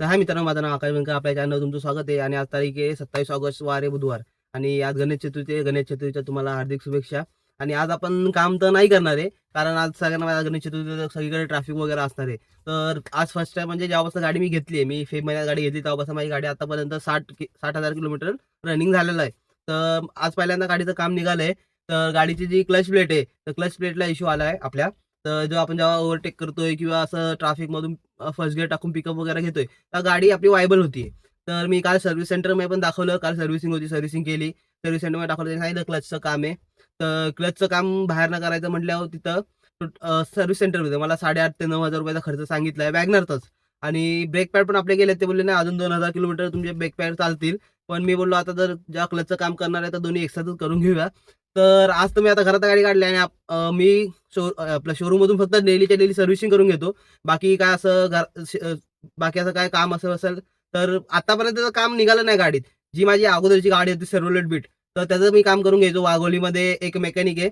तर हा मित्रांनो माझं नाव आकाश व्यंकर आपल्या चॅनलवर तुमचं स्वागत आहे. आणि आज तारीख आहे सत्तावीस ऑगस्ट वार आहे बुधवार. आणि आज गणेश चतुर्थी आहे. गणेश चतुर्थीच्या तुम्हाला हार्दिक शुभेच्छा. आणि आज आपण काम तर नाही करणार आहे कारण आज सगळ्यांना माझ्या गणेश चतुर्थी सगळीकडे ट्रॅफिक वगैरे असणार आहे. तर आज फर्स्ट टाइम म्हणजे जेव्हापासून गाडी मी घेतली आहे मी फेब महिन्यात गाडी घेतली तेव्हापासून माझी गाडी आतापर्यंत साठ कि- साठ हजार किलोमीटर रनिंग झालेलं आहे. तर आज पहिल्यांदा गाडीचं काम निघालं आहे तर गाडीची जी क्लच प्लेट आहे तर क्लच प्लेटला इश्यू आला आहे आपल्या. तर जेव्हा आपण जेव्हा ओव्हरटेक करतोय किंवा असं ट्रॅफिकमधून फर्स्ट गेअर टाकून पिकअप वगैरे घेतोय. तर गाडी आपली वायबल होती. तर मी काल सर्व्हिस सेंटरमध्ये पण दाखवलं. काल सर्व्हिसिंग होती सर्व्हिसिंग केली. सर्व्हिस सेंटरमध्ये दाखवलं त्यांनी सांगितलं क्लचचं काम आहे. तर क्लचचं काम बाहेर न करायचं म्हटल्यावर तिथं सर्व्हिस सेंटरमध्ये मला साडेआठ ते नऊ हजार रुपयाचा खर्च सांगितला आहे वॅगनरचाच. आणि ब्रेक पॅड पण आपले गेले ते बोलले नाही अजून दोन हजार किलोमीटर तुमचे ब्रेक पॅड चालतील. पण मी बोललो आता जर ज्या क्लचचं काम करणार आहे तर दोन्ही एकसाथच करून घेऊया. तर आज तर मी आता घरात गाडी काढली आणि मी शो आपल्या शोरूममधून फक्त डेलीच्या डेली सर्व्हिसिंग करून घेतो. बाकी काय असं घर बाकी असं काय काम असं असेल तर आतापर्यंत काम निघालं नाही गाडीत. जी माझी अगोदरची गाडी होती सर्वलेट बीट तर त्याचं मी काम करून घ्यायचो. वाघोलीमध्ये एक मेकॅनिक आहे.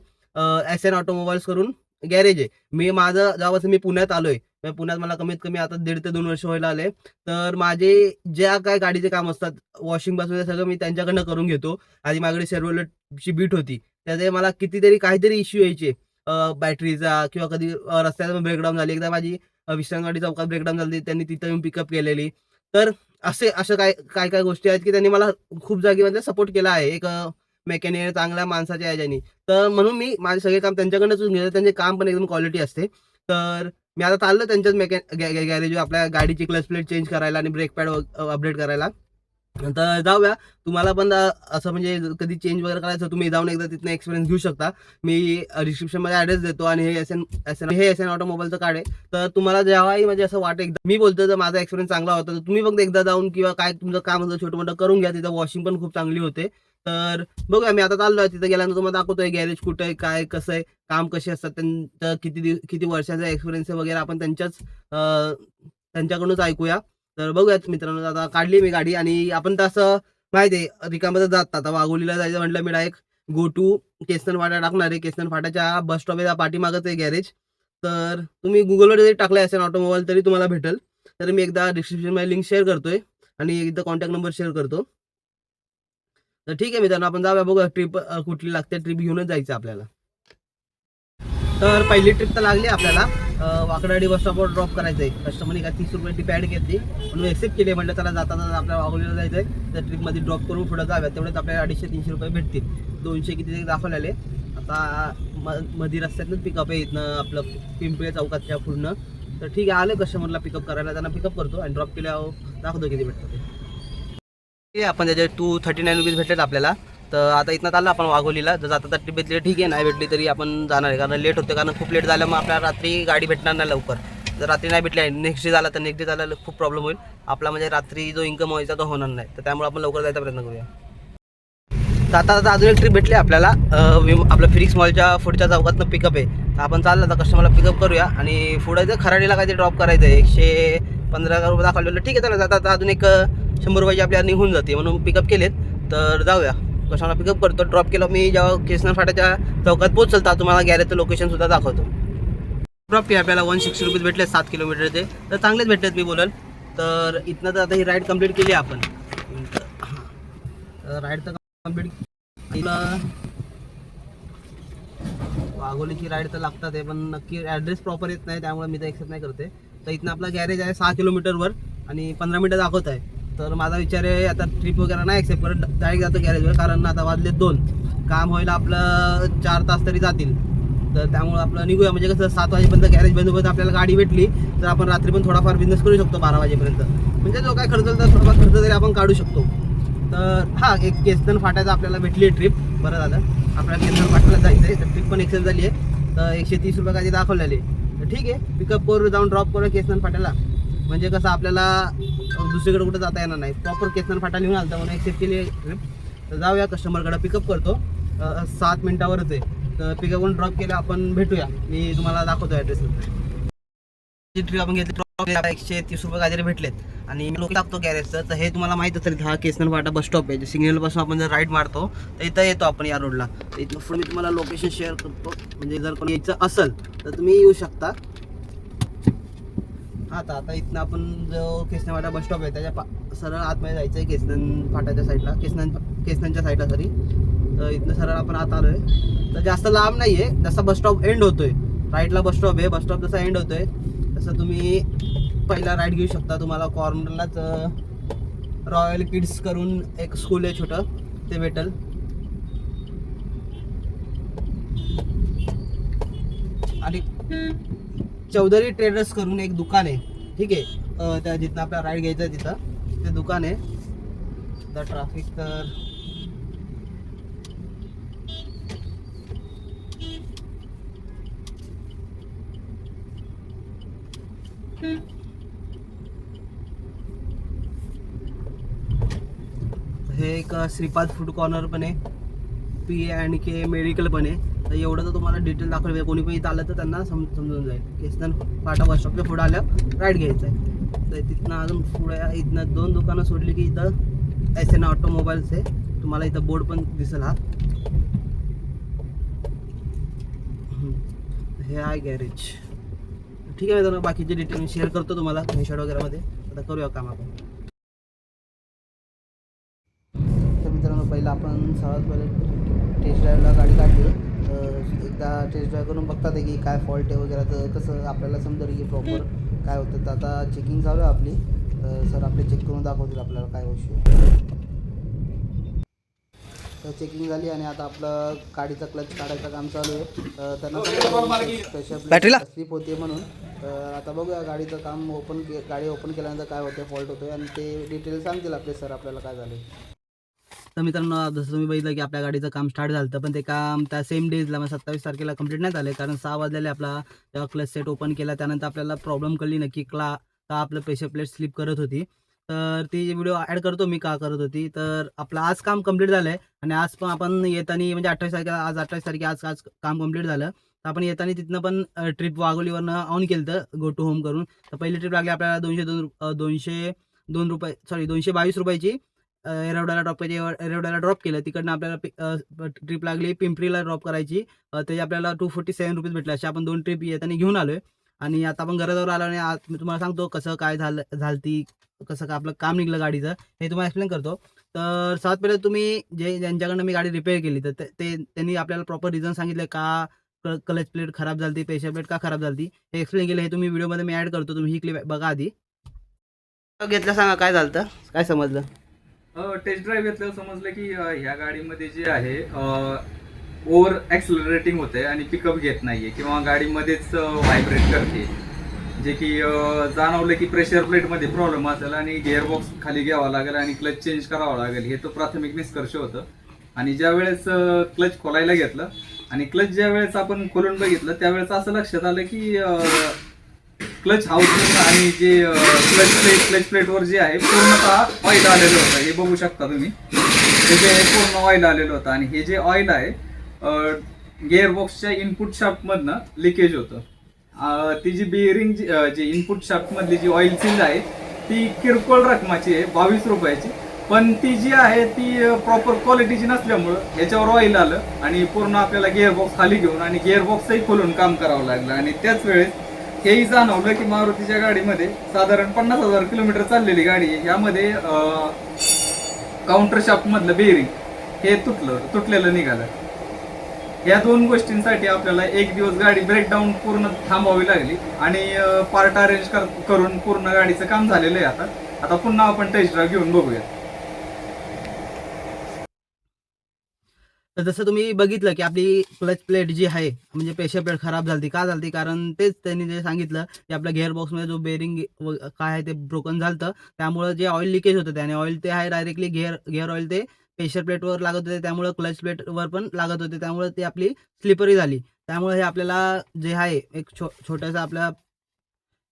एस एन ऑटोमोबाईल्स करून गॅरेज आहे. मी माझं जेव्हापासून मी पुण्यात आलोय. पुण्यात मला कमीत कमी आता दीड ते दोन वर्ष व्हायला आले. तर माझे ज्या काय गाडीचे काम असतात वॉशिंगपासून सगळं मी त्यांच्याकडनं करून घेतो. आधी माझ्याकडे सर्वलेटची बीट होती. त्याचे मला कितीतरी काहीतरी इश्यू यायचे. बॅटरीचा किंवा कधी रस्त्याचा रस्त्यात ब्रेकडाऊन झाली. एकदा माझी अं, विश्रांतवाडी चौकात ब्रेकडाऊन झाली. त्यांनी तिथं येऊन पिकअप केलेली. तर असे अशा काय काय काय गोष्टी आहेत की त्यांनी मला खूप जागेमध्ये म्हणजे सपोर्ट केला आहे. एक मेकॅनिक चांगल्या माणसाच्या याच्यानी तर म्हणून मी माझे सगळे काम त्यांच्याकडनंच घेतो त्यांचे काम पण एकदम क्वालिटी असते. तर मी आता चाललो त्यांच्याच मेकॅ गॅरेज आपल्या गाडीची क्लच प्लेट चेंज करायला आणि ब्रेक पॅड अपडेट करायला. तर जाऊया. तुम्हाला पण असं म्हणजे कधी चेंज वगैरे करायचं तुम्ही जाऊन एकदा तिथनं एक्सपिरियन्स घेऊ शकता. मी डिस्क्रिप्शनमध्ये ॲड्रेस देतो आणि हे एस एन एस एन हे एस एन ऑटोमोबाईलचं कार्ड आहे. तर तुम्हाला जेव्हाही म्हणजे असं वाटतं एकदा मी बोलतो तर माझा एक्सपिरियन्स चांगला होता. तर तुम्ही फक्त एकदा जाऊन किंवा काय तुमचं काम होतं छोटं मोठं करून घ्या. तिथं वॉशिंग पण खूप चांगली होते. तर बघूया मी आता चाललो आहे तिथं गेल्यानंतर तुम्हाला दाखवतोय गॅरेज कुठं आहे काय कसं आहे काम कसे असतात त्यांचं किती दिव किती वर्षाचा एक्सपिरियन्स आहे वगैरे आपण त्यांच्याच त्यांच्याकडूनच ऐकूया. तर बघूयात मित्रांनो आता काढली मी गाडी आणि आपण तसं माहिती आहे रिकामध्ये जात आता. वाघोलीला जायचं म्हटलं मी डायरेक्ट गो टू फाटा टाकणार आहे. केसन फाट्याच्या बस स्टॉपच्या पाठीमागच आहे गॅरेज तर तुम्ही गुगलवर जरी टाकलं असेल ऑटोमोबाईल तरी तुम्हाला भेटेल. तर मी एकदा डिस्क्रिप्शनमध्ये लिंक शेअर करतोय आणि एकदा कॉन्टॅक्ट नंबर शेअर करतो. तर ठीक आहे मित्रांनो आपण जाऊया बघूया ट्रिप कुठली लागते ट्रिप घेऊनच जायचं आपल्याला. तर पहिली ट्रिप तर लागली आपल्याला. वाकडाडी बस स्टॉपवर ड्रॉप करायचं आहे कस्टमरने काय तीस रुपये टिप ॲड घेतली. म्हणून एक्सेप्ट केली म्हटलं त्याला जाताना आपल्या वाघोलीला जायचं आहे त्या ट्रिपमध्ये ड्रॉप करून पुढे जाव्या तेवढेच आपल्याला अडीचशे तीनशे रुपये भेटतील. दोनशे किती तरी दाखवलेले. आता म मध्ये रस्त्यातूनच पिकअप आहे इथनं आपलं पिंपळे चौकातच्या पूर्ण. तर ठीक आहे आलं कस्टमरला पिकअप करायला. त्यांना पिकअप करतो आणि ड्रॉप केल्यावर दाखवतो किती भेटतं ते. ठीक आहे आपण त्याचे टू थर्टी नाईन रुपीज भेटलेत आपल्याला. तर आता इथनं चाललं आपण वाघोलीला. जर आता तर ट्रिप भेटली ठीक आहे नाही भेटली तरी आपण जाणार आहे. कारण लेट होते कारण खूप लेट झालं मग आपल्याला रात्री गाडी भेटणार नाही लवकर. जर रात्री नाही भेटली नेक्स्ट डे झाला तर नेक्स्ट डे झाला खूप प्रॉब्लेम होईल. आपला म्हणजे रात्री जो इन्कम व्हायचा तो होणार नाही. तर त्यामुळे आपण लवकर जायचा प्रयत्न करूया. तर आता आता अजून एक ट्रिप भेटली आपल्याला. आपल्या विम- आपलं मॉलच्या पुढच्या चौकातनं पिकअप आहे. तर आपण चाललं आता कस्टमरला पिकअप करूया. आणि पुढं जर खराडीला काहीतरी ड्रॉप करायचं आहे एकशे पंधरा रुपये दाखवलेलं. ठीक आहे चला जाता आता अजून एक शंभर रुपयाची आपल्याला निघून जाते. म्हणून पिकअप केलेत. तर जाऊया. कशाला पिकअप करतो? ड्रॉप केलं मी जेव्हा केसनर फाट्याच्या चौकात पोहोचल तर तुम्हाला गॅरेजचं लोकेशन सुद्धा दाखवतो. ड्रॉप केलं आपल्याला वन सिक्स्टी रुपीज भेटले सात किलोमीटरचे तर चांगलेच भेटलेत मी बोलल. तर इथनं तर आता ही राईड कंप्लीट केली आपण. राईड तर कंप्लीट वाघोलीची राईड तर लागतात आहे पण नक्की ॲड्रेस प्रॉपर येत नाही त्यामुळे मी तर एक्सेप्ट नाही करते. तर इथनं आपला गॅरेज आहे सहा किलोमीटरवर आणि पंधरा मिनटं दाखवत आहे. तर माझा विचार आहे आता ट्रिप वगैरे नाही एक्सेप्ट करत डायरेक्ट जातो गॅरेजवर कारण आता वाजले दोन. काम व्हायला आपलं चार तास तरी जातील. तर त्यामुळे आपलं निघूया. म्हणजे कसं सात वाजेपर्यंत गॅरेज बंद होत आपल्याला गाडी भेटली तर आपण रात्री पण थोडाफार बिझनेस करू शकतो बारा वाजेपर्यंत. म्हणजे जो काय खर्च तर थोडाफार खर्च तरी आपण काढू शकतो. तर हा एक केसतन फाट्याचा आपल्याला भेटली ट्रिप बरं झालं. आपल्याला केसतन फाट्याला जायचं आहे तर ट्रिप पण एक्सेल झाली आहे. तर एकशे तीस रुपये काही दाखवलेले. तर ठीक आहे. पिकअप करू जाऊन ड्रॉप करू केसतन फाट्याला. म्हणजे कसं आपल्याला दुसरीकडे कुठं जाता येणार नाही. प्रॉपर केसनर फाटा लिहून आलं म्हणून एक्सेप्ट केली ट्रिप तर जाऊया कस्टमरकडे पिकअप करतो. सात मिनिटावरच आहे. तर पिकअप करून ड्रॉप केलं आपण भेटूया. मी तुम्हाला दाखवतो ॲड्रेस जी ट्रिप आपण घेतली ड्रॉप एकशे तीस रुपये काहीतरी भेटलेत. आणि मी लोक टाकतो गॅरेजचं तर हे तुम्हाला माहीत असेल हा केसनर फाटा बस स्टॉप आहे. सिग्नलपासून आपण जर राईट मारतो तर इथं येतो आपण या रोडला तर इथं पुढे मी तुम्हाला लोकेशन शेअर करतो. म्हणजे जर कोणी यायचं असेल तर तुम्ही येऊ शकता. आता आता इथनं आपण जो केसनवाडा बस स्टॉप आहे त्याच्या पा- सरळ आतमध्ये जायचं आहे केसनन फाटाच्या साईडला केसनन केसनच्या साईडला सॉरी तर इथनं सरळ आपण आत आहे तर जास्त लांब नाही आहे जसा बस स्टॉप एंड होतोय. राईटला बस स्टॉप आहे बस स्टॉप जसा एंड होतोय तसं तुम्ही पहिला राईड घेऊ शकता तुम्हाला कॉर्नरलाच रॉयल किड्स करून एक स्कूल आहे छोटं ते भेटल. आणि चौधरी ट्रेडर्स करून एक दुकान आहे. ठीक आहे? त्या जिथं आपला राईड घ्यायचा आहे तिथं. ते दुकान आहे. तर ट्राफिक तर हे एक श्रीपाद फूड कॉर्नर पण आहे. पी आणि के मेडिकल पण आहे. तर एवढं तर तुम्हाला डिटेल दाखवलं. म्हणजे कोणी पण इथं आलं तर त्यांना सम समजून जाईल. केसनन पाटा बस पुढं पुढे राईट घ्यायचं आहे. तर तिथनं अजून पुढे इथनं दोन दुकानं सोडली की इथं एस एन ऑटोमोबाईल्स आहे. तुम्हाला इथं बोर्ड पण दिसेल हा. हे आहे गॅरेज ठीक आहे मित्रांनो बाकीचे डिटेल मी शेअर करतो तुम्हाला स्क्रीनशॉट वगैरेमध्ये आता करूया काम आपण. तर मित्रांनो पहिलं आपण सर्वात पहिले टेस्ट ड्राईव्हला गाडी काढली. एकदा टेस्ट ड्राईव्ह करून बघतात आहे की काय फॉल्ट आहे वगैरे. तर कसं आपल्याला समजेल की प्रॉपर काय होतं. तर आता चेकिंग चालू आहे आपली. सर आपले चेक करून दाखवतील आपल्याला काय इश्यू तर चेकिंग झाली आणि आता आपलं गाडीचं क्लच काढायचं काम चालू आहे. त्यांना स्पेशल बॅटरीला? स्लिप होते म्हणून. तर आता बघूया गाडीचं काम ओपन के गाडी ओपन केल्यानंतर काय होते फॉल्ट होतोय. आणि ते डिटेल सांगतील आपले सर आपल्याला काय झाले तर मित्रांनो जसं तुम्ही बघितलं की आपल्या गाडीचं काम स्टार्ट झालं होतं पण ते काम त्या सेम डेजला म्हणजे सत्तावीस तारखेला कंप्लीट नाही झालं. कारण सहा वाजलेले आपला जेव्हा क्लच सेट ओपन केला. त्यानंतर आपल्याला प्रॉब्लेम कळली नक्की क्ला का आपलं प्रेशर प्लेट स्लिप करत होती. तर ती व्हिडिओ ॲड करतो मी का करत होती. तर आपलं आज काम कंप्लीट झालं आहे आणि आज पण आपण येताना म्हणजे अठ्ठावीस तारखेला आज अठ्ठावीस तारखे आज आज काम कंप्लीट झालं. तर आपण येताना तिथनं पण ट्रिप वाघोलीवरनं ऑन केलं तर गो टू होम करून. तर पहिली ट्रिप लागली आपल्याला दोनशे दोन दोनशे दोन रुपये सॉरी दोनशे बावीस रुपयाची. एरवड्याला ड्रॉप करायची एरवड्याला ड्रॉप केलं. तिकडनं आपल्याला ट्रिप लागली. पिंपरीला ड्रॉप करायची. त्याची आपल्याला टू फोर्टी सेवन रुपीज भेटले. अशा आपण दोन ट्रिप येताना घेऊन आलोय. आणि आता आपण घराजवळ आलो आणि आज मी तुम्हाला सांगतो कसं काय झालं झालती कसं काय आपलं काम निघलं गाडीचं. हे तुम्हाला एक्सप्लेन करतो. तर सर्वात पहिले तुम्ही जे ज्यांच्याकडनं मी गाडी रिपेअर केली तर ते ते- त्यांनी आपल्याला प्रॉपर रिझन सांगितलं का क्लच प्लेट खराब झाली प्रेशर प्लेट का खराब झाली हे एक्सप्लेन केलं. हे तुम्ही व्हिडिओमध्ये मी ॲड करतो. तुम्ही ही क्लिप बघा आधी. घेतलं सांगा काय झालं काय समजलं? टेस्ट ड्राईव्ह घेतल्यावर समजलं की अ, ह्या गाडीमध्ये जे आहे ओव्हर ॲक्सलरेटिंग होते आणि पिकअप घेत नाहीये किंवा गाडीमध्येच व्हायब्रेट करते. जे की अ, जाणवलं की प्रेशर प्लेटमध्ये प्रॉब्लेम असेल आणि गिअरबॉक्स खाली घ्यावा लागेल आणि क्लच चेंज करावा लागेल. हे तो प्राथमिक निष्कर्ष होतं. आणि ज्या वेळेस क्लच खोलायला घेतलं आणि क्लच ज्या वेळेस आपण खोलून बघितलं त्यावेळेस असं लक्षात आलं की अ, क्लच हाऊसिंग आणि जे क्लच प्लेट क्लच प्लेटवर जे आहे पूर्णतः ऑइल आलेलं होतं. हे बघू शकता तुम्ही. हे जे पूर्ण ऑइल आलेलं होतं. आणि हे जे ऑइल आहे गेअरबॉक्सच्या इनपुट शाफ्टमधनं लिकेज होतं. ती जी बिअरिंग जी इनपुट शाफ्टमधली जी ऑइल सील आहे ती किरकोळ रकमाची आहे बावीस रुपयाची. पण ती जी आहे ती प्रॉपर क्वालिटीची नसल्यामुळं ह्याच्यावर ऑइल आलं आणि पूर्ण आपल्याला गिअरबॉक्स खाली घेऊन आणि गिअरबॉक्सही खोलून काम करावं लागलं. आणि त्याच वेळेस हेही जाणवलं की मारुतीच्या गाडीमध्ये साधारण पन्नास हजार किलोमीटर चाललेली गाडी आहे. यामध्ये काउंटर शॉपमधलं मधलं बेरिंग हे तुटलं तुटलेलं निघालं. या दोन गोष्टींसाठी आपल्याला एक दिवस गाडी ब्रेकडाऊन पूर्ण थांबावी लागली आणि पार्ट अरेंज कर करून पूर्ण गाडीचं काम झालेलं आहे आता. आता पुन्हा आपण टेस्ट ड्राईव्ह घेऊन बघूया. तर जसं तुम्ही बघितलं की आपली क्लच प्लेट जी आहे म्हणजे प्रेशर प्लेट खराब झाली का झाली कारण तेच त्यांनी जे सांगितलं की आपल्या गिअर बॉक्समध्ये जो बेरिंग काय आहे ते ब्रोकन झालं त्यामुळे जे ऑइल लिकेज होतं त्याने ऑइल ते आहे डायरेक्टली गिअर गिअर ऑइल ते प्रेशर प्लेटवर लागत होते. त्यामुळे क्लच प्लेटवर पण लागत होते. त्यामुळे ती आपली स्लिपरी झाली. त्यामुळे हे आपल्याला जे आहे एक छो छोटासा आपल्या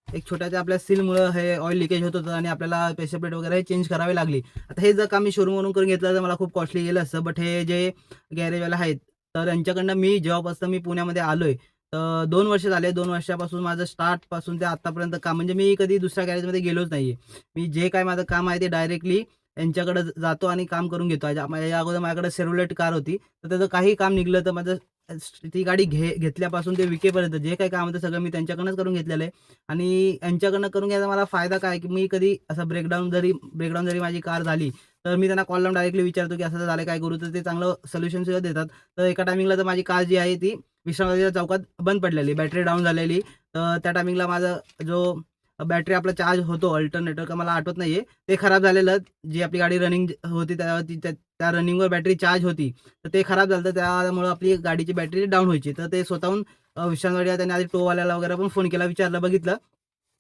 एक छोट्याच्या आपल्या सीलमुळं हे ऑइल लिकेज होत होतं आणि आपल्याला प्रेशर प्लेट वगैरे चेंज करावी लागली. आता हे जर का मी शोरूमवरून करून घेतलं तर मला खूप कॉस्टली गेलं असतं. बट हे जे गॅरेजवाले आहेत तर यांच्याकडनं मी जेव्हापासून मी पुण्यामध्ये आलोय तर दोन वर्ष झाले. दोन वर्षापासून माझं स्टार्टपासून ते आत्तापर्यंत काम म्हणजे मी कधी दुसऱ्या गॅरेजमध्ये गेलोच नाहीये. मी जे काय माझं काम आहे ते डायरेक्टली यांच्याकडे जातो आणि काम करून घेतो. या या अगोदर माझ्याकडे सेरोलेट कार होती तर त्याचं काही काम निघलं तर माझं ती गाडी घे घेतल्यापासून ते विकेपर्यंत जे काही काम होतं सगळं मी त्यांच्याकडनंच करून घेतलेलं आहे. आणि यांच्याकडनं करून घ्यायचा मला फायदा काय? की मी कधी असं ब्रेकडाऊन जरी ब्रेकडाऊन जरी माझी कार झाली तर मी त्यांना कॉल लावून डायरेक्टली विचारतो की असं झालं काय करू तर ते चांगलं सोल्युशन सुद्धा देतात. तर एका टायमिंगला तर माझी कार जी आहे ती विश्रामबाजीच्या चौकात बंद पडलेली बॅटरी डाऊन झालेली. तर त्या टायमिंगला माझा जो बॅटरी आपला चार्ज होतो अल्टरनेटर का मला आठवत नाहीये. ते खराब झालेलं जी आपली गाडी रनिंग होती त्यावरती त्या त्या रनिंगवर बॅटरी चार्ज होती. तर ते खराब झालं तर त्यामुळे आपली गाडीची बॅटरी डाऊन व्हायची. तर ते स्वतःहून विश्रांतवाडी त्यांनी आधी टोवाल्याला वगैरे पण फोन केला विचारलं बघितलं.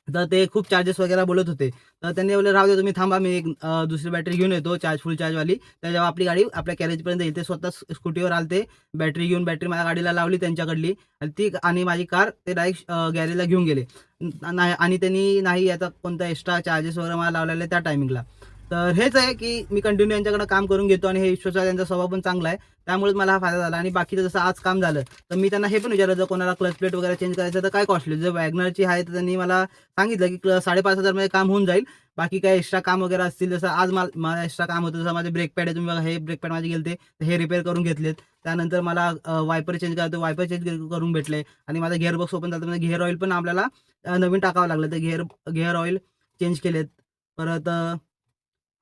तर ते खूप चार्जेस वगैरे बोलत होते. तर त्यांनी बोलले राहू दे तुम्ही थांबा मी एक दुसरी बॅटरी घेऊन येतो चार्ज फुल चार्जवाली जेव्हा आपली गाडी आपल्या कॅरेजपर्यंत येईल ते स्वतः स्कूटीवर आलते बॅटरी घेऊन बॅटरी माझ्या गाडीला लावली त्यांच्याकडली. आणि ती आणि माझी कार ते डायरेक्ट गॅरेजला घेऊन गेले. नाही आणि त्यांनी नाही याचा कोणता एक्स्ट्रा चार्जेस वगैरे मला लावलेले त्या टायमिंगला तर हेच आहे की मी कंटिन्यू यांच्याकडे काम करून घेतो आणि हे विश्वचा त्यांचा स्वभाव पण चांगला आहे. त्यामुळेच मला हा फायदा झाला आणि बाकीचं जसं आज काम झालं तर मी त्यांना हे पण विचारलं जर कोणाला क्लच प्लेट वगैरे चेंज करायचं तर काय कॉस्टली जर वॅगनरची आहे तर त्यांनी मला सांगितलं की क्ल- साडेपाच हजारमध्ये काम होऊन जाईल. बाकी काय एक्स्ट्रा काम वगैरे असतील जसं आज मला मला एक्स्ट्रा काम होतं जसं माझे ब्रेक पॅड आहे तुम्ही बघा हे ब्रेक पॅड माझे गेले ते हे रिपेअर करून घेतलेत. त्यानंतर मला वायपर चेंज करायचं वायपर चेंज करून भेटले. आणि माझा गिअर बॉक्स ओपन झालं म्हणजे गिअर ऑइल पण आपल्याला नवीन टाकावं लागलं. तर गिअर गिअर ऑइल चेंज केलेत. परत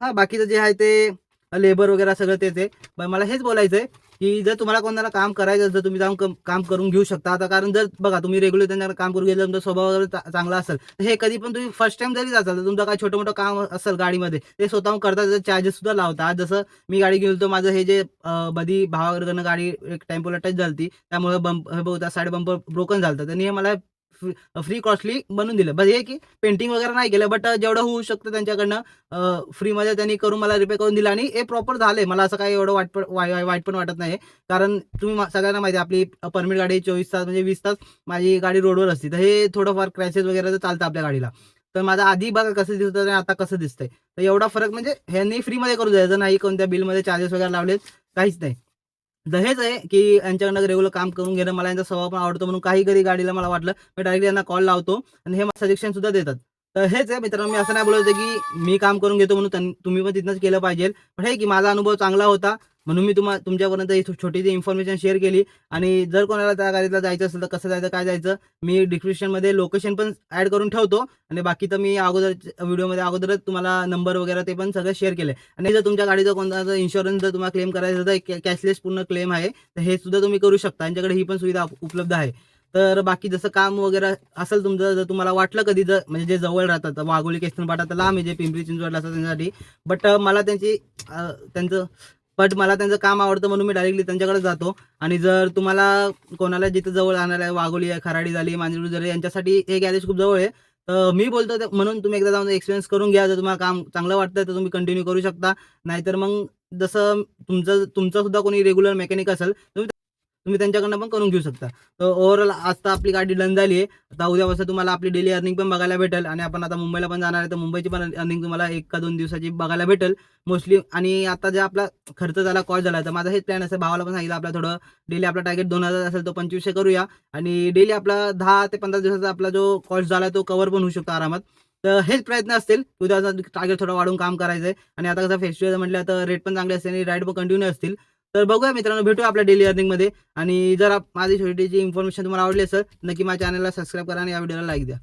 हा बाकीचं जे आहे ते लेबर वगैरे सगळं तेच आहे. पण मला हेच बोलायचं आहे की जर तुम्हाला कोणाला काम करायचं असेल तर तुम्ही जाऊन काम करून घेऊ शकता. आता कारण जर बघा तुम्ही रेग्युलर त्यांना काम करून गेलं तुमचा स्वभाव वगैरे चांगला असेल तर हे कधी पण तुम्ही फर्स्ट टाइम जरी जाचाल तर तुमचं काय छोटं मोठं काम असेल गाडीमध्ये ते स्वतःहून करता त्याचं चार्जेस सुद्धा लावतात आज जसं मी गाडी घेऊन तो माझं हे जे अ, बधी भावाकडनं गाडी एक टेम्पोला टच झाली त्यामुळे बंप हे बहुता साईड बंपर ब्रोकन झालं त्यांनी हे मला फ्री कॉस्टली बनवून दिलं. बस हे की पेंटिंग वगैरे नाही केलं बट जेवढं होऊ शकतं त्यांच्याकडनं फ्रीमध्ये त्यांनी करून मला रिपेअर करून दिलं आणि हे प्रॉपर झाले मला असं काही एवढं वाटप वाय वाईट पण वाटत नाही कारण तुम्ही सगळ्यांना माहिती आहे, आपली परमिट गाडी चोवीस तास म्हणजे वीस तास माझी गाडी रोडवर असते. तर हे थोडंफार क्रॅशेस वगैरे तर चालतं आपल्या गाडीला. तर माझा आधी बघा कसं दिसत आणि आता कसं दिसतंय. तर एवढा फरक म्हणजे ह्यांनी फ्रीमध्ये करून द्यायचं नाही कोणत्या बिलमध्ये चार्जेस वगैरे लावलेत काहीच नाही. दहेज हेच आहे की यांच्याकडनं रेग्युलर काम करून घेणं मला यांचा स्वभाव पण आवडतो म्हणून काही कधी गाडीला मला वाटलं मी डायरेक्टली यांना कॉल लावतो आणि हे मला सजेशन सुद्धा देतात. तर हेच आहे मित्रांनो मी असं नाही बोलत की मी काम करून घेतो म्हणून तुम्ही पण तिथनंच केलं पाहिजे. पण हे की माझा अनुभव चांगला होता. म्हणून मी तुम्हा तुमच्यापर्यंत ही छोटीशी इन्फॉर्मेशन शेअर केली. आणि जर कोणाला त्या गाडीला जायचं असेल तर कसं जायचं काय जायचं मी डिस्क्रिप्शनमध्ये लोकेशन पण ॲड करून ठेवतो. आणि बाकी तर मी अगोदर व्हिडिओमध्ये अगोदरच तुम्हाला नंबर वगैरे ते पण सगळं शेअर केले आणि जर तुमच्या गाडीचा कोणता इन्शुरन्स जर तुम्हाला क्लेम करायचं तर कॅशलेस पूर्ण क्लेम आहे. तर हे सुद्धा तुम्ही करू शकता. यांच्याकडे ही पण सुविधा उपलब्ध आहे. तर बाकी जसं काम वगैरे असेल तुमचं जर तुम्हाला वाटलं कधी जर म्हणजे जे जवळ राहतात तर वाघोली केसनपाटा तर लांब आहे जे पिंपरी चिंचवडला असतात त्यांच्यासाठी. बट मला त्यांची त्यांचं बट मला त्यांचं काम आवडतं म्हणून मी डायरेक्टली त्यांच्याकडे जातो. आणि जर तुम्हाला कोणाला जिथं जवळ आणायला आहे वाघोली आहे खराडी झाली मांजरी झाली यांच्यासाठी हे गॅरेज खूप जवळ आहे. तर मी बोलतो म्हणून तुम्ही एकदा जाऊन एक्सपिरियन्स करून घ्या. जर तुम्हाला काम चांगलं वाटतं तर तुम्ही कंटिन्यू करू शकता. नाहीतर मग जसं तुमचं तुमचं सुद्धा कोणी रेग्युलर मेकॅनिक असेल तुम्ही तुम्ही त्यांच्याकडनं पण करून घेऊ शकता. तर ओव्हरऑल आता आपली गाडी डन झाली आहे. आता उद्यापासून तुम्हाला आपली डेली अर्निंग पण बघायला भेटेल. आणि आपण आता मुंबईला पण जाणार आहे. तर मुंबईची पण अर्निंग तुम्हाला एक का दोन दिवसाची बघायला भेटेल. मोस्टली आणि आता जे आपला खर्च झाला कॉस्ट झाला तर माझा हेच प्लॅन असेल. भावाला पण सांगितलं आपला थोडं डेली आपला टार्गेट दोन हजार असेल तो पंचवीसशे करूया. आणि डेली आपला दहा ते पंधरा दिवसाचा आपला जो कॉस्ट झाला तो कव्हर पण होऊ शकतो आरामात. तर हेच प्रयत्न असतील. उद्या टार्गेट थोडं वाढून काम करायचं आहे आणि आता कसं फेस्टिवल म्हटलं तर रेट पण चांगले असतील आणि राईड पण कंटिन्यू असतील. तर बघूया मित्रांनो भेटूया आपल्या डेली अर्निंगमध्ये आणि जर माझी छोटीची इन्फॉर्मेशन तुम्हाला आवडली असेल नक्की माझ्या चॅनलला सबस्क्राईब करा आणि या व्हिडिओला लाईक द्या.